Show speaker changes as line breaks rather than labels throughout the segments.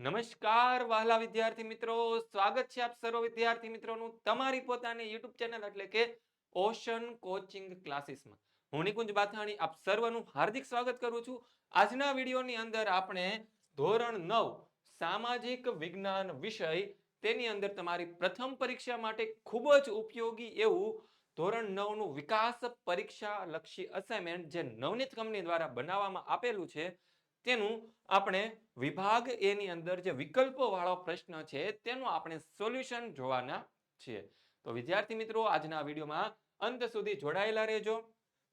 નમસ્કાર, વહાલા વિદ્યાર્થી મિત્રો. સ્વાગત છે આપ સર્વ વિદ્યાર્થી મિત્રોનું તમારી પોતાની યુટ્યુબ ચેનલ એટલે કે ઓશન કોચિંગ ક્લાસીસમાં. હું નિકુંજ બાથાણી, આપ સર્વનું હાર્દિક સ્વાગત કરું છું. આજના વિડીયોની અંદર આપણે ધોરણ નવ, સામાજિક વિજ્ઞાન વિષય, તેની અંદર તમારી પ્રથમ પરીક્ષા માટે ખૂબ જ ઉપયોગી એવું ધોરણ નવનું વિકાસ પરીક્ષા લક્ષી અસાઇનમેન્ટ જે નવનીત કંપની દ્વારા બનાવવામાં આપેલું છે. તેનું આપણે વિભાગ એની અંદર જે વિકલ્પો વાળો પ્રશ્ન છે, તેનું આપણે સોલ્યુશન જોવાના છીએ. તો વિદ્યાર્થી મિત્રો, આજના વિડીયોમાં અંત સુધી જોડાયેલા રહેજો.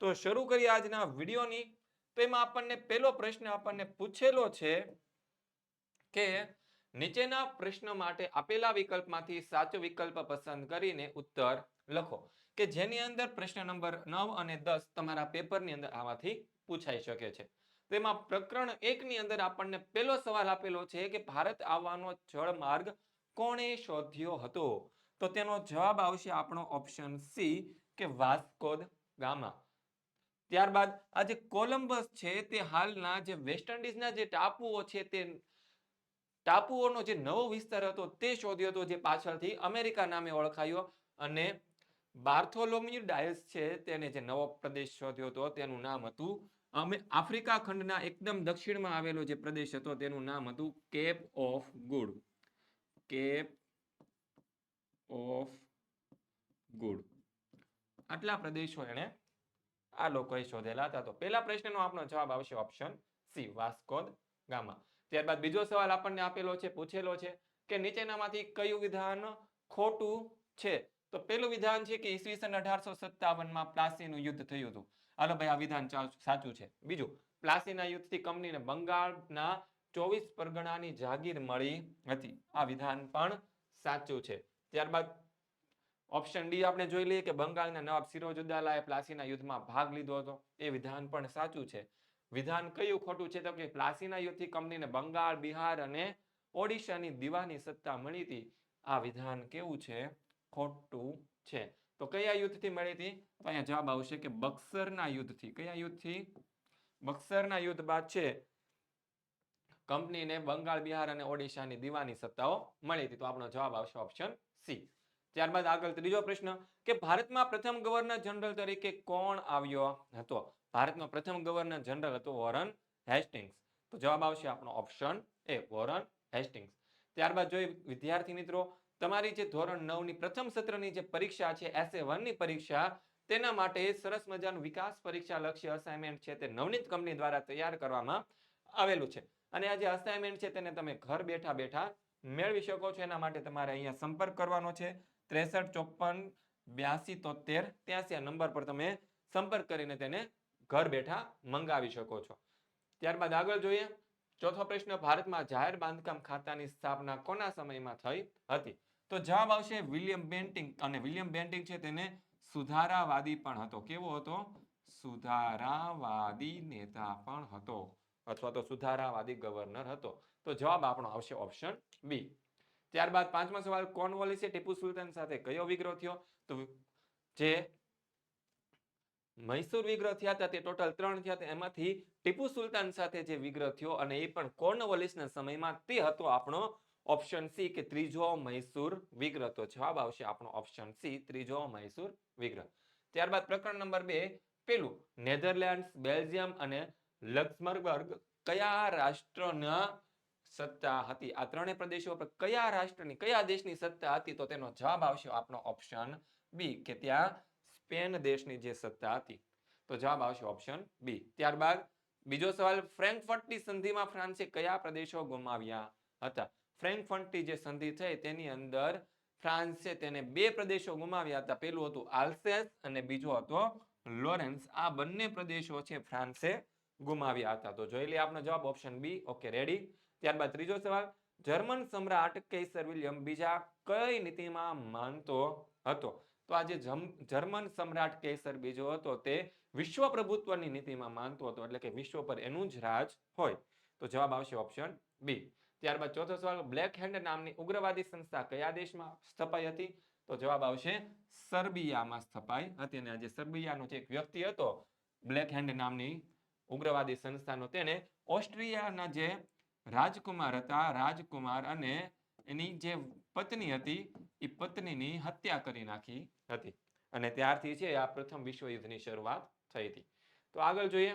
તો શરૂ કરીએ આજના વિડીયોની. તો એમાં આપણને પહેલો પ્રશ્ન આપણને પૂછેલો છે કે નીચેના પ્રશ્ન માટે આપેલા વિકલ્પમાંથી સાચો વિકલ્પ પસંદ કરીને ઉત્તર લખો. કે જેની અંદર પ્રશ્ન નંબર નવ અને દસ તમારા પેપરની અંદર આમાંથી પૂછાઈ શકે છે. તેમાં પ્રકરણ એક ની અંદર આપણને પહેલો સવાલ આપેલો છે કે ભારત આવવાનો જળ માર્ગ કોણે શોધ્યો હતો? તો તેનો જવાબ આવશે આપણો ઓપ્શન સી કે વાસ્કોદ ગામા. ત્યારબાદ આ જે કોલંબસ છે તે હાલના જે વેસ્ટ ઇન્ડિઝના જે ટાપુઓ છે તે ટાપુઓનો જે નવો વિસ્તાર હતો તે શોધ્યો હતો જે પાછળથી અમેરિકા નામે ઓળખાયો અને બાર્થોલોમ્યુ ડાયસ છે, તેને જે નવો પ્રદેશ શોધ્યો હતો, તેનું નામ હતું, અમે આફ્રિકા ખંડના એકદમ દક્ષિણમાં આવેલો જે પ્રદેશ હતો, તેનું નામ હતું Cape of Good. Cape of Good. આટલા પ્રદેશો એણે આ લોકોએ શોધેલા હતા. તો પહેલા પ્રશ્નનો આપણો જવાબ આવશે ઓપ્શન સી, વાસ્કોદ ગામા. ત્યારબાદ બીજો સવાલ આપણને આપેલો છે, પૂછેલો છે કે નીચેનામાંથી કયું વિધાન ખોટું છે? તો પેલું વિધાન છે કે ઈસવીસન અઢારસો સત્તાવનમાં પ્લાસીનું યુદ્ધ થયું હતું. હાલો ભાઈ, આ વિધાન સાચું છે. બીજું, પ્લાસીના યુદ્ધથી કંપનીને બંગાળના ચોવીસ પરગણાની જાગીર મળી હતી. આ વિધાન પણ સાચું છે. ત્યારબાદ ઓપ્શન ડી આપણે જોઈ લઈએ કે બંગાળના નવાબ સિરોજુદ્દૌલાએ પ્લાસીના યુદ્ધમાં ભાગ લીધો હતો. એ વિધાન પણ સાચું છે. વિધાન કયું ખોટું છે તો કે પ્લાસીના યુદ્ધથી કંપનીને બંગાળ, બિહાર અને ઓડિશાની દીવાની સત્તા મળી હતી. આ વિધાન કેવું છે? ખોટું છે. તો કયા યુદ્ધથી મળી હતી? તો અહીંયા જવાબ આવશે કે બક્સરના યુદ્ધથી. કયા યુદ્ધથી? બક્સરના યુદ્ધ બાદ છે. કંપનીને બંગાળ, બિહાર અને ઓડિશાની દીવાની સત્તાઓ મળી હતી. તો આપણો જવાબ આવશે ઓપ્શન સી ત્યારબાદ આગળ ત્રીજો પ્રશ્ન, કે ભારતમાં પ્રથમ ગવર્નર જનરલ તરીકે કોણ આવ્યો હતો? ભારતમાં પ્રથમ ગવર્નર જનરલ હતો વોરન હેસ્ટિંગ્સ. તો જવાબ આવશે આપણો ઓપ્શન એ વોરન હેસ્ટિંગ્સ. ત્યારબાદ જોઈએ વિદ્યાર્થી મિત્રો તમારી જે ધોરણ નવની પ્રથમ સત્રની જે પરીક્ષા છે એસએ વનની પરીક્ષા, તેના માટે સરસ મજાનું વિકાસ પરીક્ષા લક્ષ્ય અસાઇનમેન્ટ છે તે નવનીત કંપની દ્વારા તૈયાર કરવામાં આવેલું છે. અને આ જે અસાઇનમેન્ટ છે તેને તમે ઘર બેઠા બેઠા મેળવી શકો છો. એના માટે તમારે અહીંયા સંપર્ક કરવાનો છે. ત્રેસઠ, ચોપન, બ્યાસી તોતેર ત્યાંસી નંબર પર તમે સંપર્ક કરીને તેને ઘર બેઠા મંગાવી શકો છો. ત્યારબાદ આગળ જોઈએ. ચોથો પ્રશ્ન, ભારતમાં જાહેર બાંધકામ ખાતાની સ્થાપના કોના સમયમાં થઈ હતી? તો જવાબ આવશે વિલિયમ બેન્ટિંગ અને વિલિયમ બેન્ટિંગ છે તેને સુધારાવાદી પણ હતો. કેવો હતો? સુધારાવાદી નેતા પણ હતો અથવા તો સુધારાવાદી ગવર્નર હતો. તો જવાબ આપણો આવશે ઓપ્શન બી ત્યારબાદ પાંચમો સવાલ કોર્નવોલિસે ટીપુ સુલતાન સાથે કયો વિગ્રહ થયો? તો જે મૈસૂર વિગ્રહ થયા હતા તે ટોટલ ત્રણ થયા હતા. એમાંથી ટીપુ સુલતાન સાથે જે વિગ્રહ થયો અને એ પણ કોર્નવોલિસના સમયમાં તે હતો આપણો ઓપ્શન સી કે ત્રીજો મૈસૂર વિગ્રહ. તો જવાબ આવશે આપણો ઓપ્શન સી ત્રીજો મૈસૂર વિગ્રહ. ત્યારબાદ પ્રકરણ નંબર બે, પેલું, નેધરલેન્ડ્સ, બેલ્જિયમ અને લક્ઝમબર્ગ કયા રાષ્ટ્રના સત્તા હતી? આ ત્રણેય પ્રદેશો પર કયા રાષ્ટ્રની, કયા દેશની સત્તા હતી? તો તેનો જવાબ આવશે આપણો ઓપ્શન બી કે ત્યાં સ્પેન દેશની જે સત્તા હતી. તો જવાબ આવશે ઓપ્શન બી ત્યારબાદ બીજો સવાલ, ફ્રેન્કફર્ટની સંધિમાં ફ્રાન્સે કયા પ્રદેશો ગુમાવ્યા હતા? ફ્રેન્કફર્ટની જે સંધિ થઈ તેની અંદર ફ્રાન્સે તેને બે પ્રદેશો ગુમાવ્યા હતા. પેલું હતું આલ્સેસ અને બીજો હતો લોરેન્સ. આ બંને પ્રદેશો છે ફ્રાન્સે ગુમાવ્યા હતા. તો જોઈ લઈએ આપણો જવાબ ઓપ્શન બી ઓકે રેડી ત્યારબાદ ત્રીજો સવાલ. જર્મન સમ્રાટ કેસર વિલિયમ બીજા કઈ નીતિમાં માનતો હતો? તો આ જે જર્મન સમ્રાટ કેસર બીજો હતો તે વિશ્વ પ્રભુત્વની નીતિમાં માનતો હતો. એટલે કે વિશ્વ પર એનું જ રાજ હોય. તો જવાબ આવશે ઓપ્શન બી ત્યારબાદ ચોથો સવાલ બ્લેક હેન્ડ નામની ઉગ્રવાદી સંસ્થા કયા દેશમાં સ્થપાઈ હતી? તો જવાબ આવશે, સર્બિયામાં સ્થપાઈ હતી અને આજે સર્બિયાનો જે એક વ્યક્તિ હતો બ્લેક હેન્ડ નામની ઉગ્રવાદી સંસ્થાનો, તેને ઓસ્ટ્રિયાના જે રાજકુમાર હતા, રાજકુમાર અને એની જે પત્ની હતી એ પત્નીની હત્યા કરી નાખી હતી. અને ત્યારથી છે આ પ્રથમ વિશ્વયુદ્ધની શરૂઆત થઈ હતી. તો આગળ જોઈએ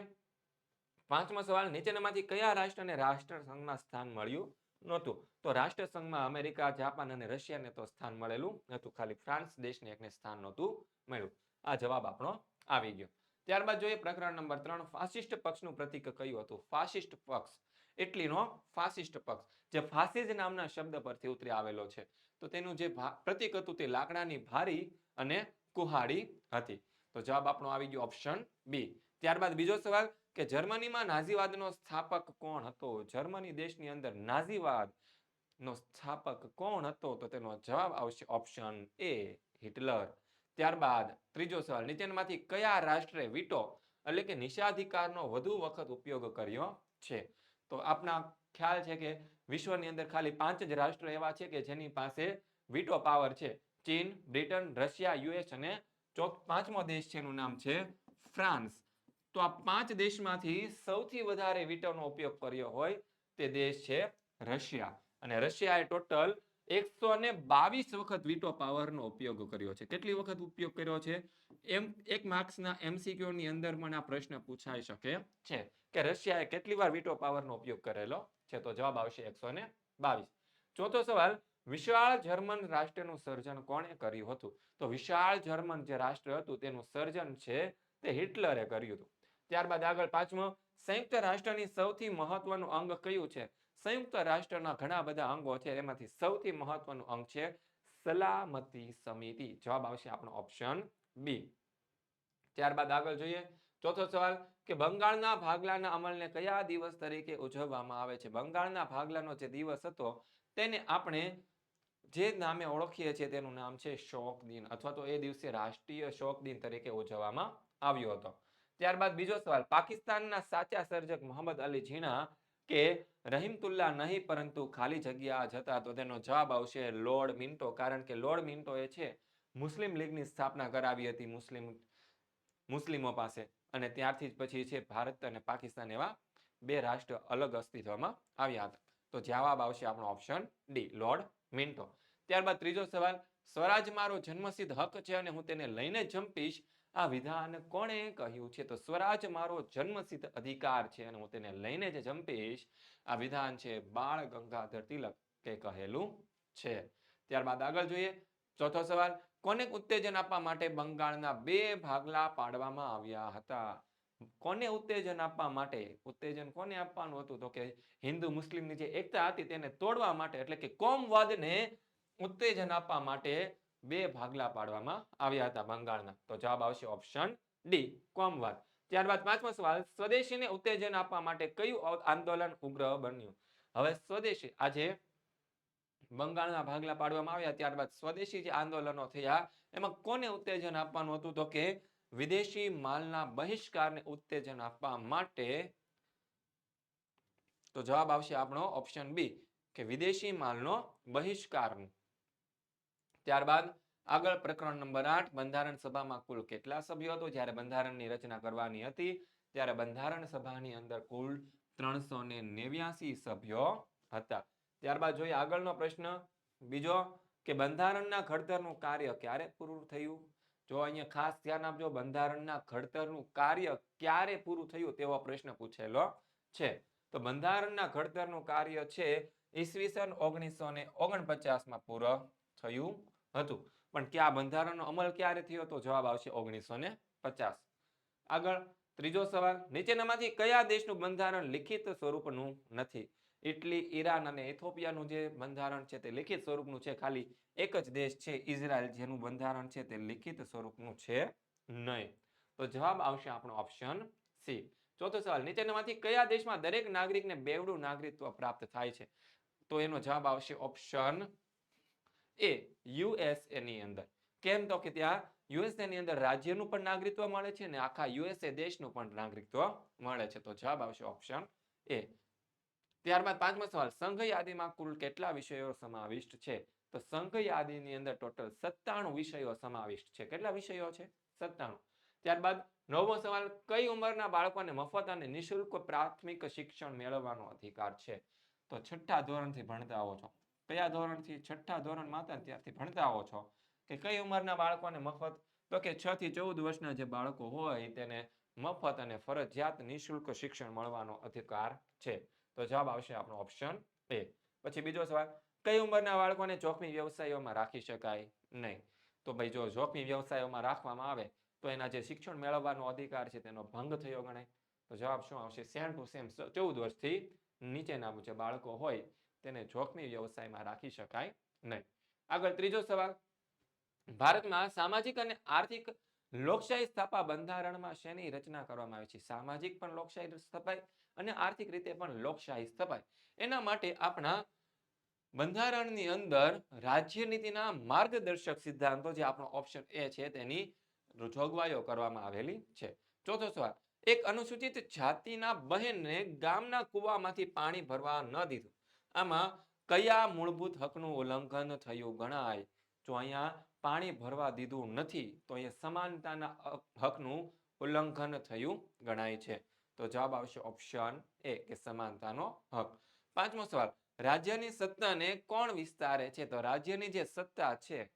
પાંચમો સવાલ, નીચેનામાંથી કયા રાષ્ટ્રને રાષ્ટ્રસંઘમાં સ્થાન મળ્યું નહોતું? તો રાષ્ટ્રસંઘમાં અમેરિકા, જાપાન અને રશિયાને તો સ્થાન મળેલું હતું ખાલી ફ્રાન્સ દેશને એકને સ્થાન નહોતું મળ્યું. આ જવાબ આપણો આવી ગયો. ત્યારબાદ જોઈએ પ્રકરણ નંબર ત્રણ ફાસિસ્ટ પક્ષનું પ્રતીક કયું હતું? ફાસિસ્ટ પક્ષ. એટલીનો ફાસિસ્ટ પક્ષ, જે ફાસિજ નામના શબ્દ પરથી ઉતરી આવેલો છે. તો તેનું જે પ્રતીક હતું તે લાકડાની ભારી અને કુહાડી હતી. તો જવાબ આપણો આવી ગયો ઓપ્શન બી. ત્યારબાદ બીજો સવાલ કે જર્મનીમાં નાઝીવાદનો સ્થાપક કોણ હતો? જર્મની દેશની અંદર નાઝીવાદ નો સ્થાપક કોણ હતો? તો તેનો જવાબ આવશે ઓપ્શન એ, હિટલર. ત્યારબાદ ત્રીજો સવાલ, નીચેનામાંથી કયા રાષ્ટ્રે વીટો એટલે કે નિષેધાધિકારનો વધુ વખત ઉપયોગ કર્યો છે? તો આપના ખ્યાલ છે કે વિશ્વની અંદર ખાલી પાંચ જ રાષ્ટ્રો એવા છે કે જેની પાસે વીટો પાવર છે. ચીન, બ્રિટન, રશિયા, યુએસ અને ચોથ પાંચમો દેશ છે એનું નામ છે ફ્રાન્સ. તો આ પાંચ દેશમાંથી સૌથી વધારે વીટોનો ઉપયોગ કર્યો હોય તે દેશ છે રશિયા. અને રશિયાએ ટોટલ એકસો ને બાવીસ વખત વીટો પાવરનો ઉપયોગ કર્યો છે. કેટલી વખત ઉપયોગ કર્યો છે? એમ, એક માર્ક્સના એમસીક્યુની અંદર પણ આ પ્રશ્ન પૂછાઈ શકે છે કે રશિયાએ કેટલી વાર વીટો પાવરનો ઉપયોગ કરેલો છે? તો જવાબ આવશે એકસો ને બાવીસ. ચોથો સવાલ, વિશાળ જર્મન રાષ્ટ્રનું સર્જન કોણે કર્યું હતું? તો વિશાળ જર્મન જે રાષ્ટ્ર હતું તેનું સર્જન છે તે હિટલરે કર્યું હતું. ત્યારબાદ આગળ પાંચમો, સંયુક્ત રાષ્ટ્રની સૌથી મહત્વનું અંગ કયું છે? સંયુક્ત રાષ્ટ્રના ઘણા બધા અંગો છે, એમાંથી સૌથી મહત્વનું અંગ છે સલામતી સમિતિ. જવાબ આવશે આપણો ઓપ્શન બી. ત્યારબાદ આગળ જોઈએ, ચોથો સવાલ કે બંગાળના ભાગલાના અમલને કયા દિવસ તરીકે ઉજવવામાં આવે છે? બંગાળના ભાગલાનો જે દિવસ હતો, તેને આપણે જે નામે ઓળખીએ છીએ તેનું નામ છે શોક દિન અથવા તો એ દિવસે રાષ્ટ્રીય શોક દિન તરીકે ઉજવવામાં આવ્યો હતો. ત્યારબાદ બીજો સવાલ, પાકિસ્તાનના સાચા સર્જક મોહમ્મદ અલી ઝીણા કે રહીમતુલ્લા નહીં પરંતુ ખાલી જગ્યા જ હતા? તો તેનો જવાબ આવશે લોર્ડ મિન્ટો, કારણ કે લોર્ડ મિન્ટો એ છે, મુસ્લિમ લીગની સ્થાપના કરાવી હતી મુસ્લિમ, મુસ્લિમો પાસે. અને ત્યારથી જ પછી છે, ભારત અને પાકિસ્તાન એવા બે રાષ્ટ્ર અલગ અસ્તિત્વમાં આવ્યા હતા. તો જવાબ આવશે આપણો ઓપ્શન ડી, લોર્ડ મિન્ટો. ત્યારબાદ ત્રીજો સવાલ, સ્વરાજ મારો જન્મસિદ્ધ હક છે અને હું તેને લઈને જંપીશ? આ વિધાન કોણે કહ્યું છે? તો સ્વરાજ મારો જન્મસિદ્ધ અધિકાર છે અને હું તેને લઈને જે જંપીશ. આ વિધાન છે બાળ ગંગાધર તિલક કે કહેલું છે. ત્યારબાદ આગળ જોઈએ. ચોથો સવાલ, કોને ઉત્તેજન આપવા માટે બંગાળના બે ભાગલા પાડવામાં આવ્યા હતા? કોને ઉત્તેજન આપવા માટે? ઉત્તેજન કોને આપવાનું હતું? તો કે હિન્દુ મુસ્લિમની જે એકતા હતી તેને તોડવા માટે, એટલે કે કોમવાદને ઉત્તેજન આપવા માટે બે ભાગલા પાડવામાં આવ્યા હતા બંગાળના. તો જવાબ આવશે ઓપ્શન ડી કોમવાર ત્યારબાદ પાંચમો સવાલ, સ્વદેશીને ઉત્તેજન આપવા માટે કયું આંદોલન ઉગ્ર બન્યું? હવે સ્વદેશી, આજે બંગાળના ભાગલા પાડવામાં આવ્યા, ત્યારબાદ સ્વદેશી જે આંદોલનો થયા, એમાં કોને ઉત્તેજન આપવાનું હતું? તો કે વિદેશી માલના બહિષ્કારને ઉત્તેજન આપવા માટે તો જવાબ આવશે આપણો ઓપ્શન બી કે વિદેશી માલનો બહિષ્કારનું. ત્યારબાદ આગળ પ્રકરણ નંબર આઠ, બંધારણ સભામાં કુલ કેટલા સભ્યો હતો? જ્યારે બંધારણની રચના કરવાની હતી, ત્યારે બંધારણ સભાની અંદર કુલ ત્રણસો સભ્યો હતા. ત્યારબાદ જોઈએ આગળનો પ્રશ્ન. બીજો, કે બંધારણના ઘડતરનું કાર્ય ક્યારે પૂરું થયું? જો અહીંયા ખાસ ધ્યાન આપજો, બંધારણના ઘડતરનું કાર્ય ક્યારે પૂરું થયું તેવો પ્રશ્ન પૂછેલો છે. તો બંધારણના ઘડતરનું કાર્ય છે, ઈસવીસન ઓગણીસો ને ઓગણપચાસમાં પૂરો થયું હતું. પણ કે બંધારણનો અમલ ક્યારે થયો તો જવાબ આવશે ઓગણીસો ને પચાસ. આગળ ત્રીજો સવાલ, નીચેનામાંથી કયા દેશનું બંધારણ લિખિત સ્વરૂપનું નથી? ઇટલી, ઈરાન અને ઇથોપિયાનું જે બંધારણ છે તે લિખિત સ્વરૂપનું છે. ખાલી એક જ દેશ છે ઇઝરાયલ જેનું બંધારણ છે તે લિખિત સ્વરૂપનું છે નહીં. તો જવાબ આવશે આપણો ઓપ્શન સી. ચોથો સવાલ, નીચેનામાંથી કયા દેશમાં દરેક નાગરિકને બેવડું નાગરિકત્વ પ્રાપ્ત થાય છે? તો એનો જવાબ આવશે ઓપ્શન એ યુએસએ ની અંદર. કેમ તો કે ત્યાં યુએસએ ની અંદર રાજ્યનું પણ નાગરિકત્વ મળે છે અને આખા યુએસએ દેશનું પણ નાગરિકત્વ મળે છે. તો જવાબ આવશે ઓપ્શન એ ત્યારબાદ પાંચમો સવાલ, સંઘ યાદીમાં કુલ કેટલા વિષયો સમાવિષ્ટ છે? તો સંઘ યાદીની અંદર ટોટલ સત્તાણું વિષયો સમાવિષ્ટ છે. કેટલા વિષયો છે? સત્તાણું. ત્યારબાદ નવમો સવાલ, કઈ ઉંમરના બાળકોને મફત અને નિઃશુલ્ક પ્રાથમિક શિક્ષણ મેળવવાનો અધિકાર છે? તો છઠ્ઠા ધોરણથી ભણતા આવો છો. કયા ધોરણથી, છઠ્ઠા ધોરણમાં હતા ત્યારથી ભણતા હો છો? કે કઈ ઉંમરના બાળકોને મફત? તો કે છ થી ચૌદ વર્ષના જે બાળકો હોય, તેને મફત અને ફરજિયાત નિશુલ્ક શિક્ષણ મળવાનો અધિકાર છે. તો જવાબ આવશે આપણો ઓપ્શન એ. પછી બીજો સવાલ, કઈ ઉંમરના બાળકોને જોખમી વ્યવસાયોમાં રાખી શકાય નહીં? તો ભાઈ જો જોખમી વ્યવસાયોમાં રાખવામાં આવે, તો એના જે શિક્ષણ મેળવવાનો અધિકાર છે, તેનો ભંગ થયો ગણાય. તો જવાબ શું આવશે? સેમ ટુ સેમ, ચૌદ વર્ષથી નીચેના જે બાળકો હોય તેને જોખમી વ્યવસાયમાં રાખી શકાય નહીં. આગળ ત્રીજો સવાલ. ભારતમાં સામાજિક અને આર્થિક લોકશાહી સ્થાપા બંધારણમાં શેની રચના કરવામાં આવી છે? સામાજિક પણ લોકશાહી સ્થપાય અને આર્થિક રીતે પણ લોકશાહી સ્થપાય. એના માટે આપણા બંધારણની અંદર રાજ્ય નીતિના માર્ગદર્શક સિદ્ધાંતો જે આપણો ઓપ્શન એ છે તેની જોગવાઈઓ કરવામાં આવેલી છે. ચોથો સવાલ. એક અનુસૂચિત જાતિના બહેનને ગામના કૂવામાંથી પાણી ભરવા ન દીધું. આમાં કયા મૂળભૂત હકનું ઉલ્લંઘન થયું ગણાય? જો અહીંયા પાણી ભરવા દીધું નથી, તો અહીંયા સમાનતાના હક- હકનું ઉલ્લંઘન થયું ગણાય છે. તો જવાબ આવશે ઓપ્શન એ, કે સમાનતાનો હક. પાંચમો સવાલ, રાજ્યની સત્તાને કોણ વિસ્તારે છે? તો રાજ્યની જે સત્તા છે,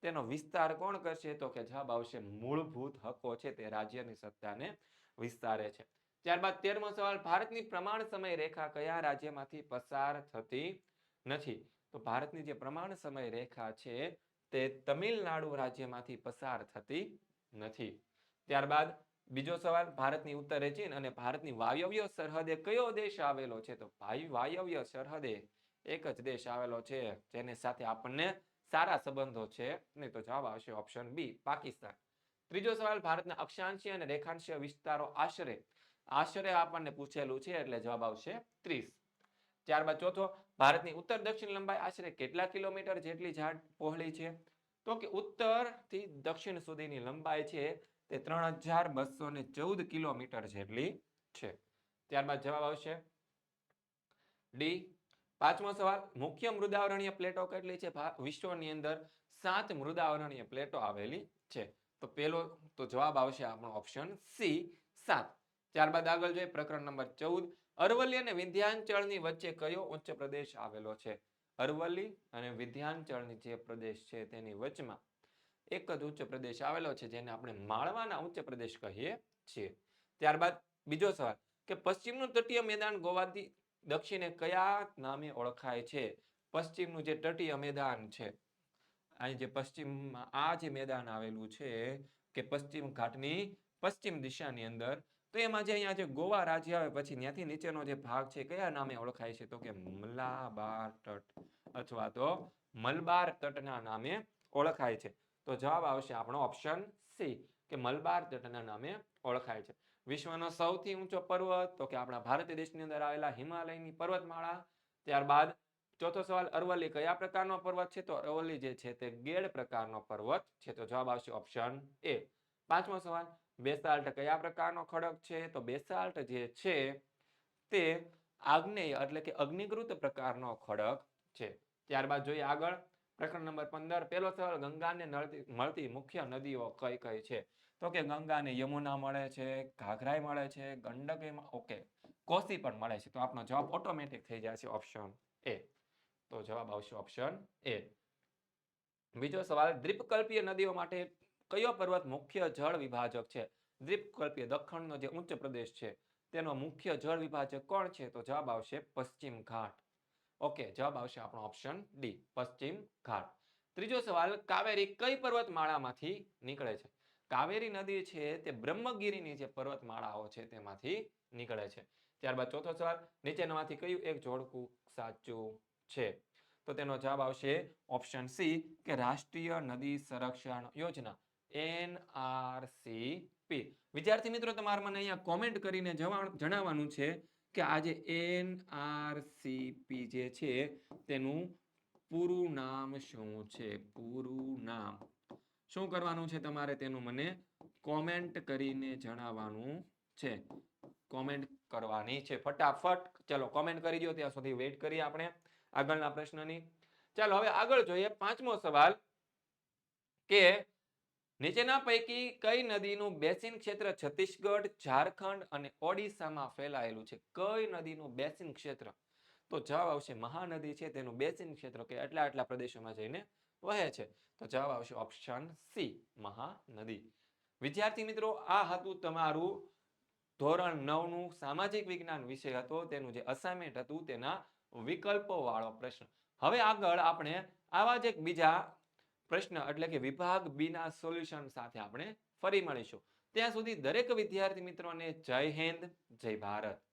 તેનો વિસ્તાર કોણ કરશે? તો કે જવાબ આવશે મૂળભૂત હકો છે તે રાજ્યની સત્તાને વિસ્તારે છે. ત્યારબાદ તેરમો સવાલ, ભારતની પ્રમાણ સમય રેખા કયા રાજ્યમાંથી પસાર થતી નથી? તો ભારતની જે પ્રમાણ સમય રેખા છે તે તમિલનાડુ રાજ્યમાંથી પસાર થતી નથી. ત્યારબાદ બીજો સવાલ, ભારતની ઉત્તરે ચીન અને ભારતની વાયવ્ય સરહદે કયો દેશ આવેલો છે? તો વાયવ્ય સરહદે એક જ દેશ આવેલો છે, જેની સાથે આપણને સારા સંબંધો છે. નહીં તો જવાબ આવશે ઓપ્શન બી પાકિસ્તાન. ત્રીજો સવાલ, ભારતના અક્ષાંશીય અને રેખાંશીય વિસ્તારો આશરે આશરે આપણને પૂછેલું છે એટલે જવાબ આવશે ત્રીસ. ત્યારબાદ ચોથો, ભારતની ઉત્તર દક્ષિણ લંબાઈ આશરે કેટલા કિલોમીટર જેટલી ઝાડ પહોળી છે? તો કે ઉત્તરથી દક્ષિણ સુધીની લંબાઈ છે તે ત્રણ હજાર બસો ને ચૌદ કિલોમીટર જેટલી છે. ત્યારબાદ જવાબ આવશે ડી. પાંચમો સવાલ, મુખ્ય મૃદાવરણીય પ્લેટો કેટલી છે? વિશ્વની અંદર સાત મૃદાવરણીય પ્લેટો આવેલી છે. તો પેલો, તો જવાબ આવશે આપણો ઓપ્શન સી, સાત. ત્યારબાદ આગળ જોઈએ પ્રકરણ નંબર ચૌદ. અરવલ્લી અને વિંધ્યાચળની વચ્ચે કયો ઉચ્ચ પ્રદેશ આવેલો છે? અરવલ્લી અને વિંધ્યાચળની જે પ્રદેશ છે તેની વચમાં એક જ ઉચ્ચ પ્રદેશ આવેલો છે જેને આપણે માળવાના ઉચ્ચ પ્રદેશ કહીએ છીએ. ત્યારબાદ બીજો સવાલ, કે પશ્ચિમનું તટીય મેદાન ગોવાથી દક્ષિણે કયા નામે ઓળખાય છે? પશ્ચિમનું જે તટીય મેદાન છે અહીં જે પશ્ચિમમાં આ જે મેદાન આવેલું છે, કે પશ્ચિમ ઘાટની પશ્ચિમ દિશાની અંદર એમાં જે અહીંયા જે ગોવા રાજ્ય આવે, પછી ત્યાંથી નીચેનો જે ભાગ છે, કયા નામે ઓળખાય છે? તો કે મલાબાર તટ અથવા તો મલબાર તટના નામે ઓળખાય છે. તો જવાબ આવશે આપણો ઓપ્શન સી, કે મલબાર તટના નામે ઓળખાય છે. વિશ્વનો સૌથી ઊંચો પર્વત, તો કે આપણા ભારત દેશની અંદર આવેલા હિમાલયની પર્વતમાળા. ત્યારબાદ ચોથો સવાલ, અરવલ્લી કયા પ્રકારનો પર્વત છે? તો અરવલ્લી જે છે તે ગેડ પ્રકારનો પર્વત છે. તો જવાબ આવશે ઓપ્શન એ. પાંચમો સવાલ બેસાલ્ટ કયા પ્રકારનો ખડક છે? તો બેસાલ્ટ જે છે તે આગ્નેય એટલે કે અગ્નિકૃત પ્રકારનો ખડક છે. ત્યારબાદ જોઈએ આગળ. પ્રકરણ નંબર પંદર. પેલો સવાલ, ગંગાને મળતી મુખ્ય નદીઓ કઈ કઈ છે? તો કે ગંગાને યમુના મળે છે, ઘાઘરાય મળે છે ગંડક ઓકે. કોસી પણ મળે છે. તો આપનો જવાબ ઓટોમેટિક થઈ જાય છે ઓપ્શન એ. તો જવાબ આવશે ઓપ્શન એ. બીજો સવાલ, દ્વીપકલ્પીય નદીઓ માટે કયો પર્વત મુખ્ય જળ વિભાજક છે? દ્વીપકલ્પીય દખણનો જે ઉચ્ચ પ્રદેશ છે, તેનો મુખ્ય જળ વિભાજક કોણ છે? તો જવાબ આવશે પશ્ચિમ ઘાટ. ઓકે, જવાબ આવશે આપણો ઓપ્શન ડી, પશ્ચિમ ઘાટ. ત્રીજો સવાલ, કાવેરી કઈ પર્વતમાળામાંથી નીકળે છે? કાવેરી નદી છે, તે બ્રહ્મગીરીની જે પર્વતમાળાઓ છે, તેમાંથી નીકળે છે. ત્યારબાદ ચોથો સવાલ, નીચેનામાંથી કયું એક જોડકું સાચું છે? તો તેનો જવાબ આવશે ઓપ્શન સી, કે રાષ્ટ્રીય નદી સંરક્ષણ યોજના. એનઆરસીપી વિદ્યાર્થી મિત્રો, તમારે મને અહીંયા કોમેન્ટ કરીને જણાવવાનું છે કે આ જે એનઆરસીપી જે છે, તેનું પૂરું નામ શું છે? પૂરું નામ. શું કરવાનું છે તમારે તેનું મને કોમેન્ટ કરીને જણાવવાનું છે. કોમેન્ટ કરવાની છે ફટાફટ. ચલો કોમેન્ટ કરી દો ત્યાં સુધી વેઇટ કરીએ આપણે આગળના પ્રશ્નની. ચાલો, હવે આગળ જોઈએ પાંચમો સવાલ કે નીચેના પૈકી કઈ નદીનું બેસિન ક્ષેત્ર છત્તીસગઢ, ઝારખંડ અને ઓડિશામાં ફેલાયેલું છે? કઈ નદીનું બેસિન ક્ષેત્ર? તો જવાબ આવશે મહાનદી છે, તેનું બેસિન ક્ષેત્ર કે આટલા આટલા પ્રદેશોમાં જઈને વહે છે. તો જવાબ આવશે ઓપ્શન સી, મહાનદી. વિદ્યાર્થી મિત્રો, આ હતું તમારું ધોરણ નવનું સામાજિક વિજ્ઞાન વિષય હતો. તેનું જે અસાઇનમેન્ટ હતું, તેના વિકલ્પો વાળો પ્રશ્ન. હવે આગળ આપણે આવા જ એક બીજા પ્રશ્ન એટલે કે વિભાગ બીના સોલ્યુશન સાથે આપણે ફરી મળીશું. ત્યાં સુધી દરેક વિદ્યાર્થી મિત્રોને જય હિન્દ, જય ભારત.